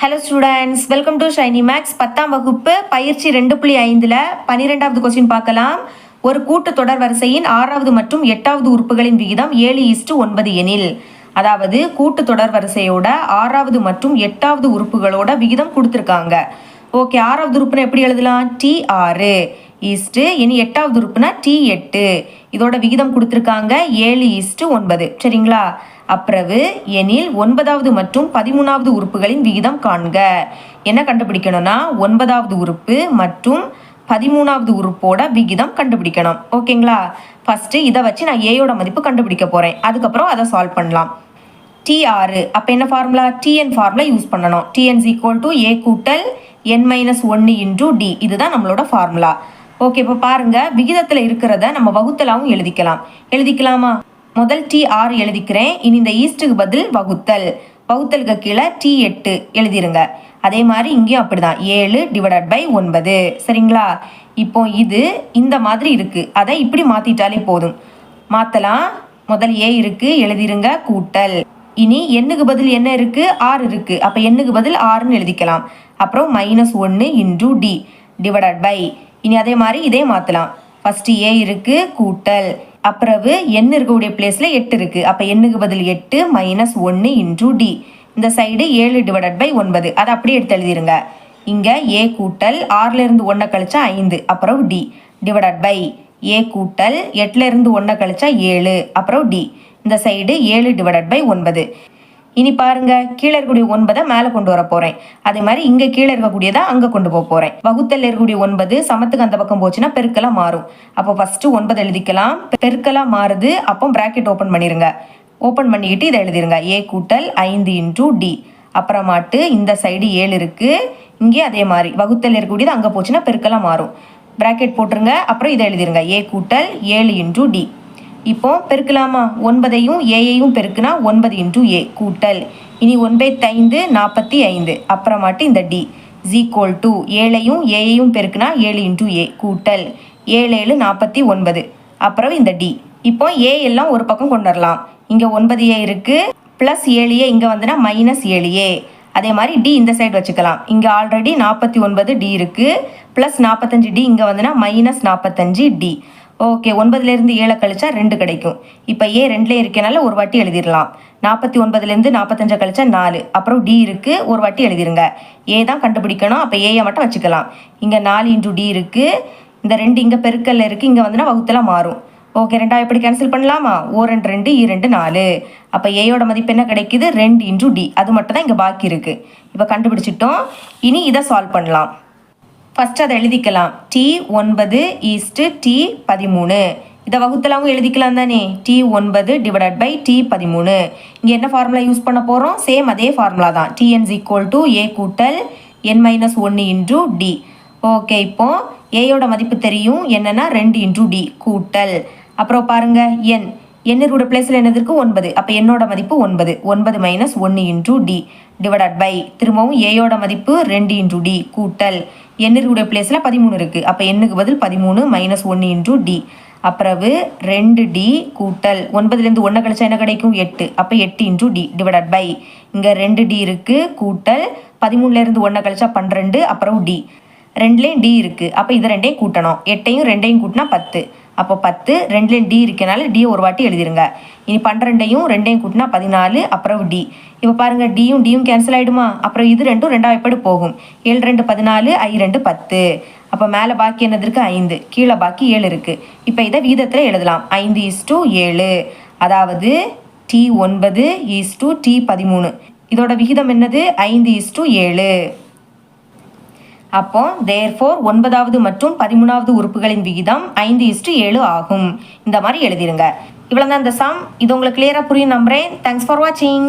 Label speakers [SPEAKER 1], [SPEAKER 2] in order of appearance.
[SPEAKER 1] Hello students welcome to Shiny maths பத்தாம் வகுப்பு பயிற்சி ரெண்டு புள்ளி ஐந்தில் பன்னிரெண்டாவது கொஸ்டின் பார்க்கலாம். ஒரு கூட்டு தொடர் வரிசையின் ஆறாவது மற்றும் எட்டாவது உறுப்புகளின் விகிதம் ஏழு ஈஸ்டு ஒன்பது எனில். அதாவது கூட்டு தொடர் வரிசையோட ஆறாவது மற்றும் எட்டாவது உறுப்புகளோட விகிதம் கொடுத்துருக்காங்க. ஓகே ஆறாவது உறுப்புனா எப்படி எழுதலாம்? டி ஆறு. ஈஸ்ட்டு இனி எட்டாவது உறுப்புனா டி எட்டு. இதோட விகிதம் கொடுத்துருக்காங்க ஏழு ஈஸ்ட்டு ஒன்பது. சரிங்களா? அப்பிறகு எனில் ஒன்பதாவது மற்றும் பதிமூணாவது உறுப்புகளின் விகிதம் காண்க. என்ன கண்டுபிடிக்கணும்னா ஒன்பதாவது உறுப்பு மற்றும் பதிமூணாவது உறுப்போட விகிதம் கண்டுபிடிக்கணும். ஓகேங்களா? ஃபஸ்ட்டு இதை வச்சு நான் ஏயோட மதிப்பு கண்டுபிடிக்க போகிறேன் அதுக்கப்புறம் அதை சால்வ் பண்ணலாம். டி ஆறு. அப்போ என்ன ஃபார்முலா டிஎன் ஃபார்முலா யூஸ் பண்ணணும். டிஎன்ஸ் ஈக்குவல் டு ஏ கூட்டல் என் மைனஸ் ஒன்று இன்டூ டி இதுதான் நம்மளோட ஃபார்முலா ஓகே இப்போ பாருங்க. விகிதத்தில் இருக்கிறத நம்ம வகுத்தலாகவும் எழுதிக்கலாம். எழுதிக்கலாமா? முதல் டி ஆறு எழுதிக்கிறேன். இனி இந்த ஈஸ்ட்டுக்கு பதில் வகுத்தல். வகுத்தலுக்கு கீழே டி எட்டு எழுதிருங்க. அதே மாதிரி இங்கேயும் அப்படிதான். ஏழு டிவைடட் பை ஒன்பது. சரிங்களா? இப்போ இது இந்த மாதிரி இருக்குது அதை இப்படி மாற்றிட்டாலே போதும். மாற்றலாம் முதல் ஏ இருக்குது எழுதிருங்க. கூட்டல். இனி எண்ணுக்கு பதில் என்ன இருக்குது ஆறு இருக்குது அப்போ எண்ணுக்கு பதில் ஆறுன்னு எழுதிக்கலாம். அப்புறம் மைனஸ் ஒன்று இன்டூ டி டிவைடட் பை இனி அதே மாதிரி இதே மாற்றலாம் ஃபஸ்ட்டு ஏ இருக்குது கூட்டல். அப்புறவு எண் இருக்கக்கூடிய பிளேஸில் எட்டு இருக்குது அப்போ எண்ணுக்கு பதில் எட்டு மைனஸ் ஒன்று இன்ட்ரூ டி இந்த சைடு ஏழு டிவைடட் பை ஒன்பது. அதை அப்படியே எடுத்து எழுதிருங்க. இங்கே ஏ கூட்டல் ஆறிலிருந்து ஒன்றை கழிச்சா ஐந்து அப்புறம் டி டிவைடட் பை ஏ கூட்டல் எட்டுலேருந்து ஒன்றை கழிச்சா ஏழு அப்புறம் டி இந்த சைடு ஏழு டிவைடட் பை ஒன்பது. இனி பாருங்க கீழே இருக்கக்கூடிய ஒன்பதை மேலே கொண்டு வர போறேன். அதே மாதிரி இங்க கீழே இருக்கக்கூடியதை அங்க கொண்டு போக போறேன். வகுத்தல் இருக்கக்கூடிய ஒன்பது சமத்துக்கு அந்த பக்கம் போச்சுன்னா பெருக்கலா மாறும். அப்போ ஃபர்ஸ்ட் ஒன்பது எழுதிக்கலாம். பெருக்கலா மாறுது அப்போ பிராக்கெட் ஓப்பன் பண்ணிருங்க. ஓப்பன் பண்ணிக்கிட்டு இதை எழுதிருங்க. ஏ கூட்டல் ஐந்து இன்டூ டி அப்புறமாட்டு இந்த சைடு ஏழு இருக்கு. இங்கே அதே மாதிரி வகுத்தல் இருக்கக்கூடியது அங்கே போச்சுன்னா பெருக்கலா மாறும். பிராக்கெட் போட்டுருங்க அப்புறம் இதை எழுதிருங்க. ஏ கூட்டல் ஏழு இன்டூ டி இப்போ பெருக்கலாமா? ஒன்பதையும் ஏயையும் பெருக்குனா ஒன்பது இன்டூ ஏ கூட்டல். இனி ஒன்பத்தைந்து நாற்பத்தி ஐந்து அப்புறமாட்டு இந்த டி. ஜீக்வல் டு ஏழையும் ஏயையும் பெருக்குனா ஏழு இன்டூ ஏ கூட்டல். ஏழு ஏழு நாற்பத்தி ஒன்பது. அப்புறம் இந்த டி. இப்போ ஏ எல்லாம் ஒரு பக்கம் கொண்டு வரலாம். இங்கே ஒன்பது ஏ இருக்குது ப்ளஸ் ஏழு ஏ இங்கே வந்துன்னா மைனஸ் ஏழு ஏ. அதே மாதிரி டி இந்த சைடு வச்சுக்கலாம். இங்கே ஆல்ரெடி நாற்பத்தி ஒன்பது டி இருக்குது ப்ளஸ் நாற்பத்தஞ்சு டி இங்கே வந்துன்னா மைனஸ் நாற்பத்தஞ்சு டி. ஓகே ஒன்பதுலேருந்து ஏழை கழிச்சா ரெண்டு கிடைக்கும். இப்போ ஏ ரெண்டுலேயும் இருக்கனால ஒரு வாட்டி எழுதிடலாம் நாற்பத்தி ஒன்பதுலேருந்து நாற்பத்தஞ்சை கழிச்சா நாலு. அப்புறம் டி இருக்குது ஒரு வாட்டி எழுதிருங்க. ஏ தான் கண்டுபிடிக்கணும் அப்போ ஏயை மட்டும் வச்சுக்கலாம். இங்கே நாலு இன்ட்ரு டி இருக்குது இந்த ரெண்டு இங்கே பெருக்கல்ல இருக்குது இங்கே வந்துன்னா வகுத்தெல்லாம் மாறும். ஓகே ரெண்டா எப்படி கேன்சல் பண்ணலாமா? ஓ ரெண்டு ரெண்டு இ ரெண்டு நாலு. அப்போ ஏயோட மதிப்பு என்ன கிடைக்குது? ரெண்டு இன்டூ டி அது மட்டும் தான் இங்கே பாக்கி இருக்குது இப்போ கண்டுபிடிச்சிட்டோம். இனி இதை சால்வ் பண்ணலாம். ஃபஸ்ட் அதை எழுதிக்கலாம். டி ஒன்பது ஈஸ்ட்டு டி பதிமூணு. இதை வகுத்தலாகவும் எழுதிக்கலாம் தானே? டி ஒன்பது டிவைடட் பை டி பதிமூணு. இங்கே என்ன ஃபார்முலா யூஸ் பண்ண போகிறோம் சேம் அதே ஃபார்முலா தான். டிஎன்ஸ் ஈக்குவல் டு ஏ கூட்டல் என் மைனஸ் ஒன்று இன்ட்ரூ டி ஓகே இப்போ ஏயோட மதிப்பு தெரியும். என்னென்னா ரெண்டு இன்ட்ரூ டி கூட்டல். அப்புறம் பாருங்க என் என்னோட பிளேஸில் என்னது இருக்குது ஒன்பது. அப்போ என்னோட மதிப்பு ஒன்பது. ஒன்பது மைனஸ் ஒன்று இன்ட்ரூ டி டிவைடட் பை திரும்பவும் ஏயோட மதிப்பு ரெண்டு இன்ட்ரூ டி கூட்டல் எண்ணிற்குடைய பிளேஸில் பதிமூணு இருக்குது அப்போ எண்ணுக்கு பதில் பதிமூணு மைனஸ் ஒன்று இன்ட்ரூ டி அப்புறவு ரெண்டு டி கூட்டல் ஒன்பதுலேருந்து ஒன்று கழிச்சா என்ன கிடைக்கும்? எட்டு. அப்போ எட்டு இன்ட்ரூ டி டிவைடட் பை இங்கே ரெண்டு டி இருக்குது கூட்டல் பதிமூணுலேருந்து ஒன்று கழிச்சா பன்னிரெண்டு அப்புறம் டி ரெண்டுலேயும் டி இருக்குது அப்போ இதை ரெண்டையும் கூட்டணும். எட்டையும் ரெண்டையும் கூட்டினா பத்து. அப்போ பத்து ரெண்டுலேயும் டி இருக்கனால டியை ஒரு வாட்டி எழுதிருங்க. இனி பன்னிரெண்டையும் ரெண்டையும் கூட்டினா பதினாலு அப்புறம் டி இப்போ பாருங்க டியும் டியும் கேன்சல் ஆகிடுமா அப்புறம் இது ரெண்டும் ரெண்டாவது எப்படி போகும்? ஏழு ரெண்டு பதினாலு ஐ ரெண்டு பத்து. அப்போ மேலே பாக்கி என்னது இருக்குது ஐந்து. கீழே பாக்கி ஏழு இருக்குது இப்போ இதை வீதத்தில் எழுதலாம். ஐந்து இஸ் டூ ஏழு. அதாவது டி ஒன்பது இஸ் டூ டி பதிமூணு. இதோட விகிதம் என்னது? ஐந்து இஸ் டூ ஏழு. அப்போ தேர்ஃபோர் ஒன்பதாவது மற்றும் பதிமூணாவது உறுப்புகளின் விகிதம் ஐந்து இஸ்டு ஏழு ஆகும். இந்த மாதிரி எழுதிருங்க. இவ்வளோ தான் இந்த சம் இது உங்களுக்கு கிளியராக புரியும் நம்புறேன். தேங்க்ஸ் ஃபார் வாட்சிங்